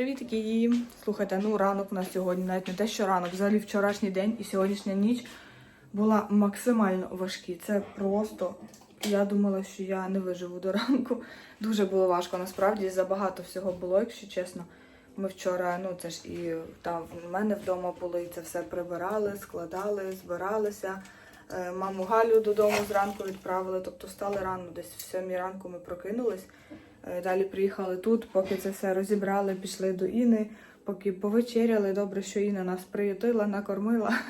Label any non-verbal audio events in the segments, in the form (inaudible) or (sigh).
Привіт, її. Слухайте, ну ранок у нас сьогодні, навіть не те, що ранок, взагалі вчорашній день і сьогоднішня ніч була максимально важкі. Це просто. Я думала, що я не виживу до ранку. Дуже було важко. Насправді забагато всього було, якщо чесно. Ми вчора, ну це ж і там в мене вдома були, і це все прибирали, складали, збиралися. Е, Маму Галю додому зранку відправили, тобто встали рано, десь в сьомій ранку ми прокинулись. Е, Далі приїхали тут, поки це все розібрали, пішли до Іни, поки повечеряли. Добре, що Іна нас приютила, накормила. (laughs)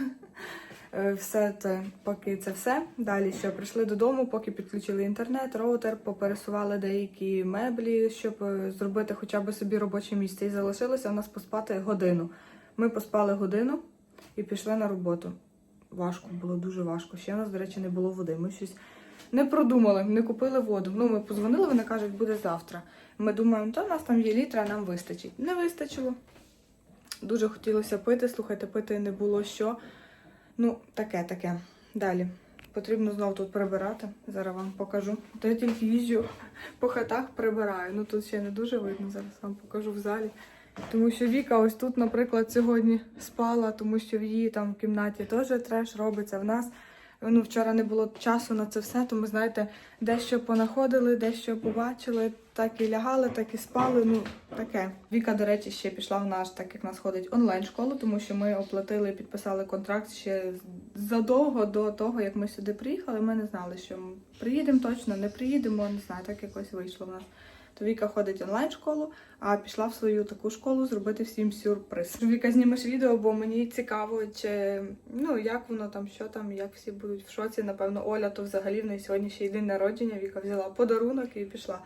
Е, Все це, поки це все. Далі що прийшли додому, поки підключили інтернет, роутер, попересували деякі меблі, щоб е, зробити хоча б собі робоче місце. І залишилося у нас поспати годину. Ми поспали годину і пішли на роботу. Важко було, дуже важко. Ще у нас, до речі, не було води. Ми щось не продумали, не купили воду. Ну, ми позвонили, вони кажуть, буде завтра. Ми думаємо, то у нас там є літра, нам вистачить. Не вистачило. Дуже хотілося пити, слухайте, пити не було що. Ну, таке, таке. Далі. Потрібно знову тут прибирати. Зараз вам покажу. То я тільки їжджу по хатах прибираю. Ну тут ще не дуже видно. Зараз вам покажу в залі. Тому що Віка ось тут, наприклад, сьогодні спала, тому що в її там в кімнаті теж треш робиться. В нас ну, вчора не було часу на це все, тому знаєте, дещо понаходили, дещо побачили, так і лягали, так і спали. Ну таке. Віка, до речі, ще пішла в наш, так як нас ходить онлайн-школу, тому що ми оплатили і підписали контракт ще задовго до того, як ми сюди приїхали. Ми не знали, що ми приїдемо точно, не приїдемо, не знаю, так якось вийшло в нас. То Віка ходить онлайн-школу, а пішла в свою таку школу зробити всім сюрприз. (laughs) Віка, знімеш відео, бо мені цікаво, чи ну як воно там, що там, як всі будуть в шоці. Напевно, Оля, то взагалі в неї сьогодні ще й день народження. Віка взяла подарунок і пішла.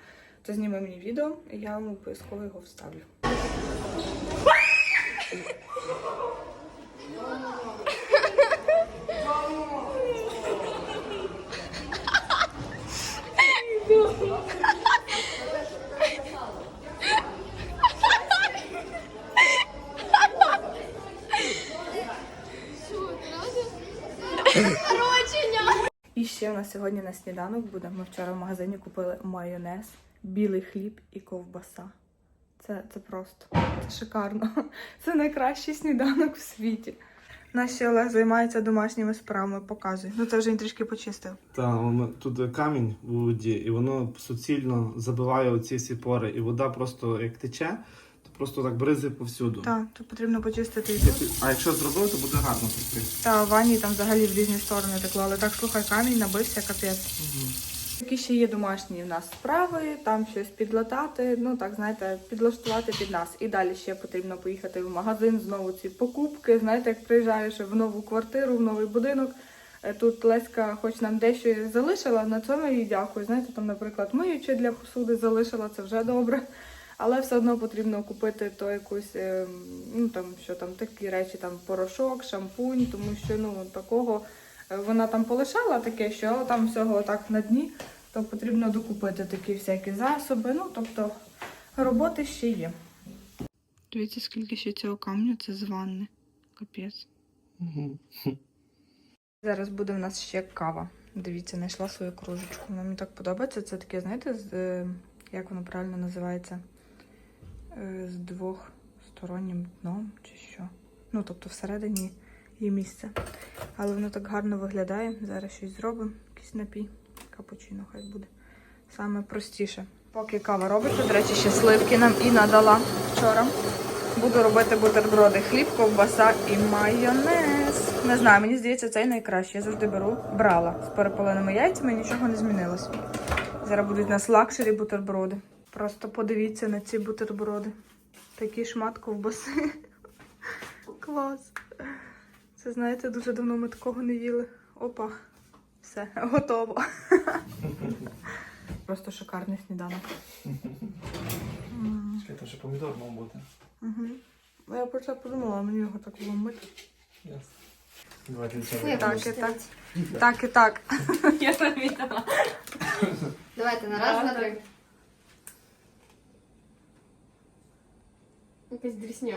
То зніме мені відео, і я вам обов'язково його вставлю. І ще у нас сьогодні на сніданок буде. Ми вчора в магазині купили майонез, білий хліб і ковбаса. Це, це просто це шикарно. Це найкращий сніданок в світі. Наш ще Олег займається домашніми справами, показує. Ну це вже він трішки почистив. Та воно тут камінь у воді, і воно суцільно забиває оці всі пори. І вода просто як тече, просто так бризає повсюду. Так, тут потрібно почистити і тут. А якщо зробив, то буде гарно прийти. Та в ванні там взагалі в різні сторони текло. Але так слухай, камінь набився капець. Які ще є домашні в нас справи, там щось підлатати, ну так знаєте, підлаштувати під нас. І далі ще потрібно поїхати в магазин, знову ці покупки. Знаєте, як приїжджаєш в нову квартиру, в новий будинок. Е, Тут Леська хоч нам дещо і залишила, на цьому їй дякую. Знаєте, там, наприклад, миючи для посуди залишила, це вже добре. Але все одно потрібно купити то якусь, е, ну там що там такі речі, там порошок, шампунь, тому що ну такого е, вона там полишала таке, що там всього так на дні, то потрібно докупити такі всякі засоби. Ну тобто роботи ще є. Дивіться, скільки ще цього камню, це з ванни. Капець. Угу. Зараз буде в нас ще кава. Дивіться, знайшла свою кружечку. Вона мені так подобається. Це таке, знаєте, з, е, як воно правильно називається? Е, З двохстороннім дном чи що. Ну, тобто всередині є місце. Але воно так гарно виглядає. Зараз щось зробимо. Якийсь напій. Капучино хай буде. Саме простіше. Поки кава робиться, до речі, ще сливки нам і надала вчора. Буду робити бутерброди, хліб, ковбаса і майонез. Не знаю, мені здається, цей найкращий. Я завжди беру, брала з перепаленими яйцями, нічого не змінилось. Зараз будуть у нас лакшері бутерброди. Просто подивіться на ці бутерброди. Такий шмат ковбаси. Клас. Це знаєте, дуже давно ми такого не їли. Опа, все, готово. Просто шикарний сніданок. Чекай, там ще помідор мав бути. Угу. Я про це подумала, мені його так ломити. Ясно. Давайте Так, і так. Так і так. Я помітила. (laughs) Давайте на раз, на три. Якась дрісня.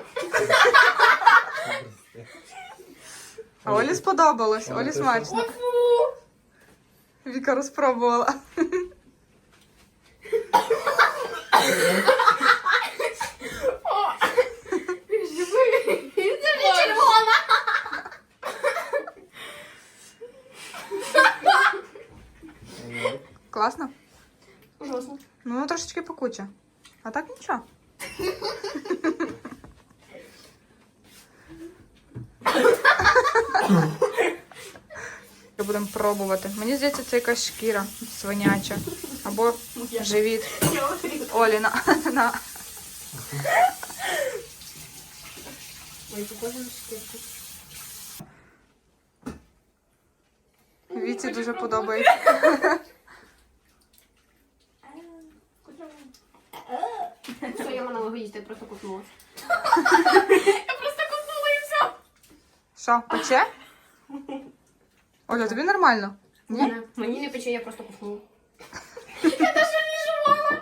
А Олі сподобалось, Олі смачно. Віка розпробувала. Класно? Ужасно. Ну, трошечки пекуче. А так нічого. Будемо пробувати. Мені здається, це якась шкіра свиняча. Або живіт. Олі на. на. Віці дуже подобається. Що я мала їсти, я просто купнула. Що, пече? Оля, тобі нормально? Ні? Мені не пече, я просто куснула. купнула.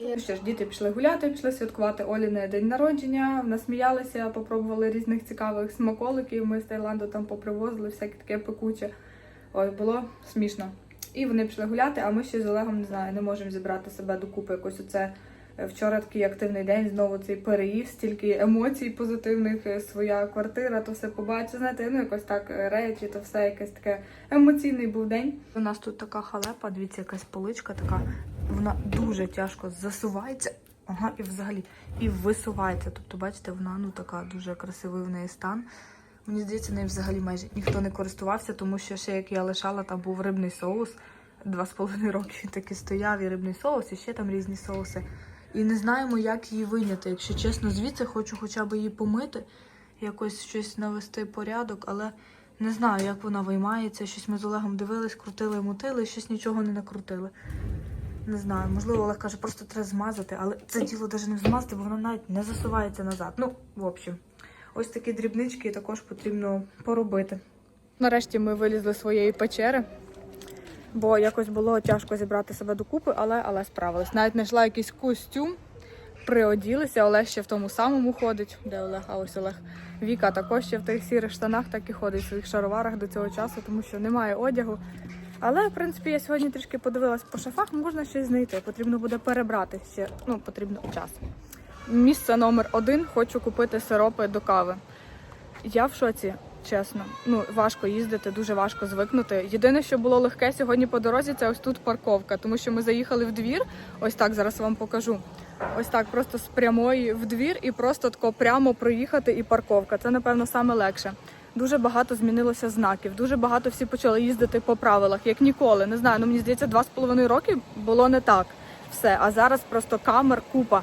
Ну що ж, діти пішли гуляти, пішли святкувати Оліне день народження, насміялися, попробували різних цікавих смаколиків. Ми з Таїланду там попривозили всяке таке пекуче. Ой, було смішно. І вони пішли гуляти, а ми ще з Олегом не знаю, не можемо зібрати себе докупи. Якось оце е, вчора такий активний день, знову цей переїзд, стільки емоцій позитивних, е, своя квартира, то все побачити. Знаєте, ну якось так е, речі, то все якесь таке емоційний був день. У нас тут така халепа, дивіться, якась поличка така. Вона дуже тяжко засувається. Ага, і взагалі і висувається. Тобто, бачите, вона ну така дуже красивий в неї стан. Мені здається, нею взагалі майже ніхто не користувався, тому що ще як я лишала, там був рибний соус. Два з половиною роки він таки стояв, і рибний соус, і ще там різні соуси. І не знаємо, як її виняти. Якщо чесно, звідси хочу хоча б її помити, якось щось навести порядок, але не знаю, як вона виймається. Щось ми з Олегом дивились, крутили, мутили, і щось нічого не накрутили. Не знаю, можливо, Олег каже, просто треба змазати, але це діло навіть не змазати, бо воно навіть не засувається назад. Ну, в общем, ось такі дрібнички також потрібно поробити. Нарешті ми вилізли з своєї печери, бо якось було тяжко зібрати себе докупи, але, але справились. Навіть знайшла якийсь костюм, приоділися. Олег ще в тому самому ходить. Де Олег? А ось Олег. Віка також ще в тих сірих штанах так і ходить в своїх шароварах до цього часу, тому що немає одягу. Але, в принципі, я сьогодні трішки подивилась по шафах, можна щось знайти. Потрібно буде перебрати ще, ну, потрібно час. Місце номер один хочу купити сиропи до кави. Я в шоці, чесно. Ну, важко їздити, дуже важко звикнути. Єдине, що було легке сьогодні по дорозі, це ось тут парковка, тому що ми заїхали в двір. Ось так зараз вам покажу. Ось так, просто з прямої в двір і просто тако прямо проїхати і парковка. Це, напевно, саме легше. Дуже багато змінилося знаків, дуже багато всі почали їздити по правилах, як ніколи. Не знаю, ну мені здається, два з половиною роки було не так все. А зараз просто камер купа.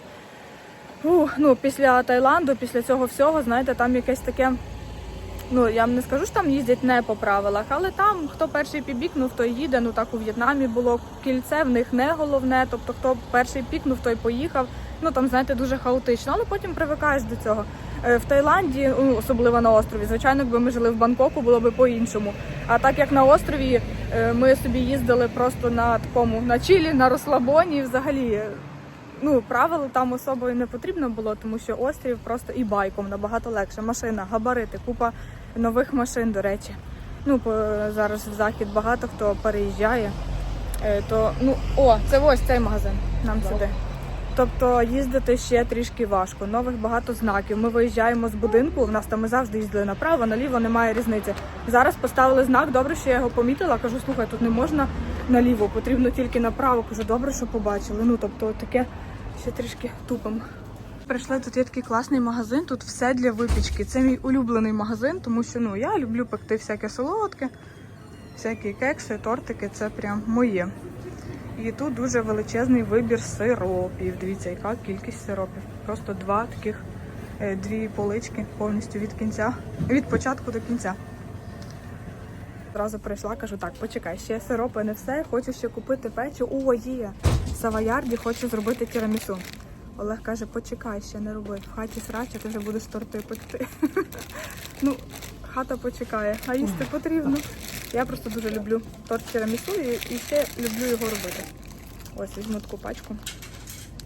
Ух, ну, після Таїланду, після цього всього, знаєте, там якесь таке. Ну, я вам не скажу, що там їздять не по правилах, але там хто перший пібікнув, той їде. Ну так у В'єтнамі було кільце, в них не головне. Тобто, хто перший пікнув, той поїхав. Ну там, знаєте, дуже хаотично, але потім привикаєш до цього. Е, В Таїланді, ну, особливо на острові, звичайно, якби ми жили в Бангкоку, було б по-іншому. А так як на острові е, ми собі їздили просто на такому на чилі, на розслабоні, взагалі. Ну, правил там особою не потрібно було, тому що острів просто і байком набагато легше. Машина, габарити, купа нових машин, до речі. Ну, по, зараз в захід багато хто переїжджає. Е, то, ну, о, це ось цей магазин нам сюди. Тобто їздити ще трішки важко. Нових багато знаків. Ми виїжджаємо з будинку. В нас там ми завжди їздили направо, наліво немає різниці. Зараз поставили знак. Добре, що я його помітила. Кажу, слухай, тут не можна наліво, потрібно тільки направо. Кажу, добре, що побачили. Ну тобто, таке ще трішки тупимо. Прийшли тут є такий класний магазин. Тут все для випічки. Це мій улюблений магазин, тому що ну я люблю пекти всяке солодке, всякі кекси, тортики. Це прям моє. І тут дуже величезний вибір сиропів. Дивіться, яка кількість сиропів. Просто два таких, е, дві полички повністю від кінця, від початку до кінця. Зразу прийшла, кажу, так, почекай, ще сиропи не все, хочу ще купити печу. О, є! В Савоярді хочу зробити тірамісу. Олег каже, почекай, ще не роби. В хаті срача, ти вже будеш торти пекти. (laughs) ну, хата почекає, а їсти потрібно. Я просто дуже люблю торт тірамісу і, і ще люблю його робити. Ось візьму таку пачку.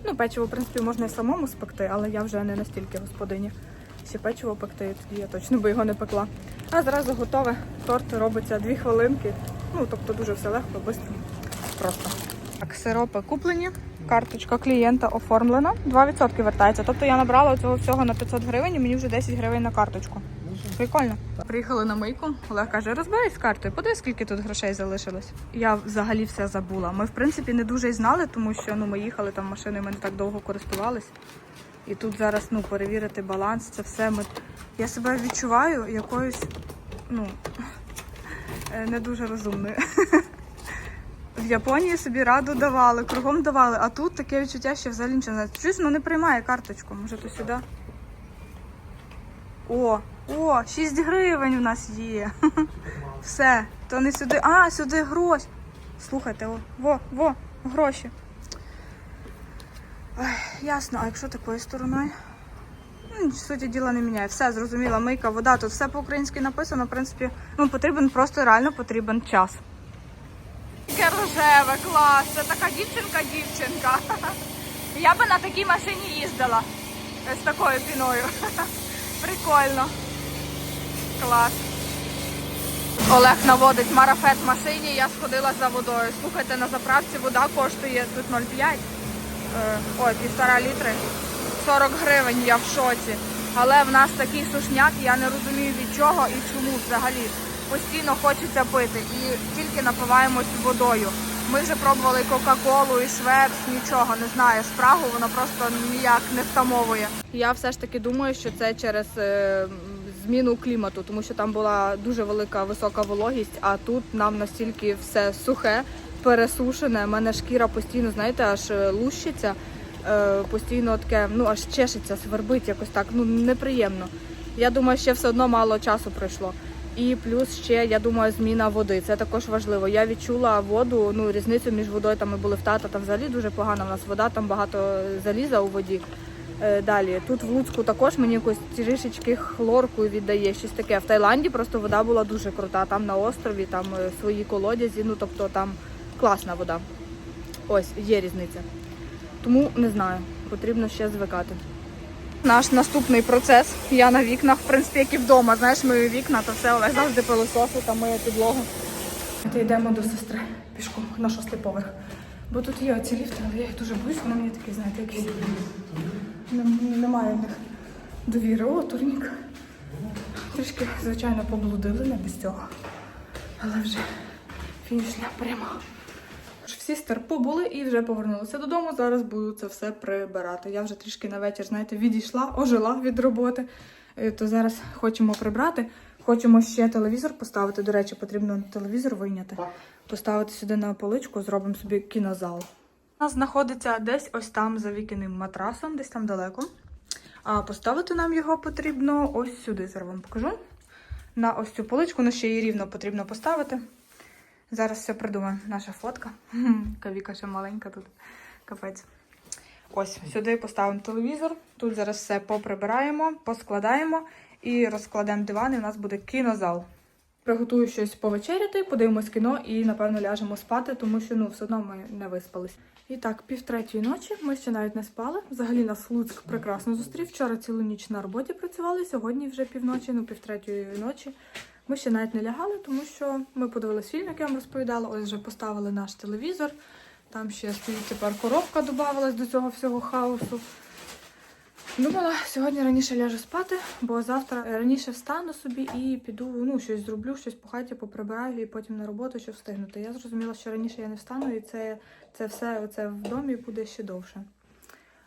Ну, печиво, в принципі, можна і самому спекти, але я вже не настільки господиня. Ще печиво пекти, тоді я точно би його не пекла. А зразу готове. Торт робиться 2 хвилинки. Ну, тобто дуже все легко, швидко, просто. Так, сиропи куплені, карточка клієнта оформлена, 2% вертається. Тобто я набрала цього всього на 500 гривень і мені вже 10 гривень на карточку. Прикольно. Приїхали на мийку. Олег каже, розбирай з картою, подивись, скільки тут грошей залишилось. Я взагалі все забула. Ми, в принципі, не дуже й знали, тому що ну, ми їхали там машиною, ми не так довго користувались. І тут зараз ну, перевірити баланс, це все. Я себе відчуваю якоюсь, ну, е, не дуже розумною. В Японії собі раду давали, кругом давали, а тут таке відчуття, що взагалі нічого не ну не приймає карточку. Може то сюди? О, о, 6 гривень в нас є. Все, то не сюди. А, сюди гроші. Слухайте, о, во, во, гроші. Ясно, а якщо такою стороною? Ну, суті діла не міняє. Все зрозуміла, мийка, вода, тут все по-українськи написано. В принципі, ну потрібен просто реально потрібен час. Таке рожеве, клас, це така дівчинка-дівчинка. (laughs) Я би на такій машині їздила з такою піною. (laughs) Прикольно. Клас. Олег наводить марафет в машині, я сходила за водою. Слухайте, на заправці вода коштує тут 0,5. Е, Ой, півтора літри. 40 гривень, я в шоці. Але в нас такий сушняк, я не розумію від чого і чому взагалі. Постійно хочеться пити і тільки напиваємось водою. Ми вже пробували Кока-Колу і Швепс, нічого не знаю. Спрагу воно просто ніяк не втамовує. Я все ж таки думаю, що це через е, зміну клімату, тому що там була дуже велика висока вологість, а тут нам настільки все сухе, пересушене. У мене шкіра постійно, знаєте, аж е, лущиться, е, постійно таке, ну аж чешеться, свербить якось так. Ну неприємно. Я думаю, ще все одно мало часу пройшло. І плюс ще, я думаю, зміна води. Це також важливо. Я відчула воду, ну різницю між водою там ми були в тата, там взагалі дуже погана. У нас вода, там багато заліза у воді. Е, Далі тут в Луцьку також мені якось трішечки хлорку віддає щось таке. В Таїланді просто вода була дуже крута. Там на острові, там е, свої колодязі, ну тобто там класна вода. Ось є різниця. Тому не знаю, потрібно ще звикати. Наш наступний процес. Я на вікнах, в принципі, як і вдома. Знаєш, мию вікна, то все Олег завжди пилососить та миє підлогу. Ми йдемо до сестри пішком на шостий поверх. Бо тут є оці ліфти, але я їх дуже боюсь, вони мені такі, знаєте, якісь. Немає в них довіри. О, турнік. Трішки, звичайно, поблудили, не без цього. Але вже фінішня прямо. Всі стер побули і вже повернулися додому. Зараз буду це все прибирати. Я вже трішки на вечір, знаєте, відійшла, ожила від роботи. Е, То зараз хочемо прибрати. Хочемо ще телевізор поставити. До речі, потрібно телевізор вийняти. Поставити сюди на поличку, зробимо собі кінозал. У нас знаходиться десь ось там за вікінним матрасом, десь там далеко. А поставити нам його потрібно ось сюди. Зараз вам покажу. На ось цю поличку, ну ще її рівно потрібно поставити. Зараз все придумаємо. Наша фотка. (laughs) Кавіка ще маленька тут. Капець. Ось сюди поставимо телевізор. Тут зараз все поприбираємо, поскладаємо і розкладемо диван, і у нас буде кінозал. Приготую щось повечеряти, подивимось кіно і, напевно, ляжемо спати, тому що ну, все одно ми не виспались. І так, півтретьої ночі ми ще навіть не спали. Взагалі нас Луцьк прекрасно зустрів. Вчора цілу ніч на роботі працювали, сьогодні вже півночі, ну півтретьої ночі. Ми ще навіть не лягали, тому що ми подивилися фільм, як я вам розповідала. Ось вже поставили наш телевізор. Там ще стоїть тепер коробка, додавалась до цього всього хаосу. Думала, сьогодні раніше ляжу спати, бо завтра раніше встану собі і піду, ну, щось зроблю, щось по хаті поприбираю і потім на роботу, щоб встигнути. Я зрозуміла, що раніше я не встану, і це, це все оце в домі буде ще довше.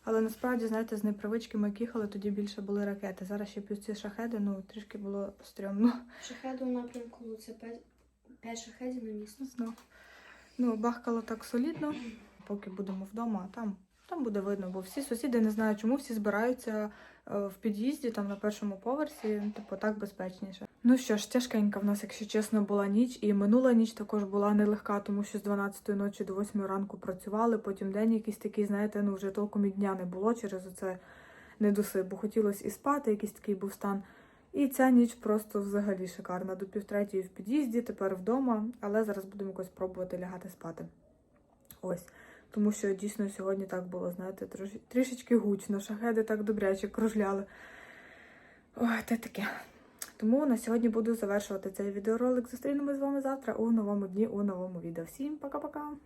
Але насправді, знаєте, з непривички ми їхали, тоді більше були ракети. Зараз ще плюс ці шахеди, ну трішки було стрьомно. Шахеду у напрямку це 5 шахедів на місто. Знов. Ну, бахкало так солідно, поки будемо вдома, а там, там буде видно, бо всі сусіди не знаю, чому всі збираються е, в під'їзді, там на першому поверсі, ну, типу так безпечніше. Ну що ж, тяжкенька в нас, якщо чесно, була ніч, і минула ніч також була нелегка, тому що з 12 ночі до 8 ранку працювали, потім день якийсь такий, знаєте, ну вже толком і дня не було через оце недосип, бо хотілося і спати, якийсь такий був стан. І ця ніч просто взагалі шикарна. До півтретьої в під'їзді, тепер вдома, але зараз будемо якось пробувати лягати спати. Ось. Тому що дійсно сьогодні так було, знаєте, трош- трішечки гучно, шахеди так добряче кружляли. Ой, те таке. Тому на сьогодні буду завершувати цей відеоролик. Зустрінемось з вами завтра у новому дні, у новому відео. Всім пока-пока!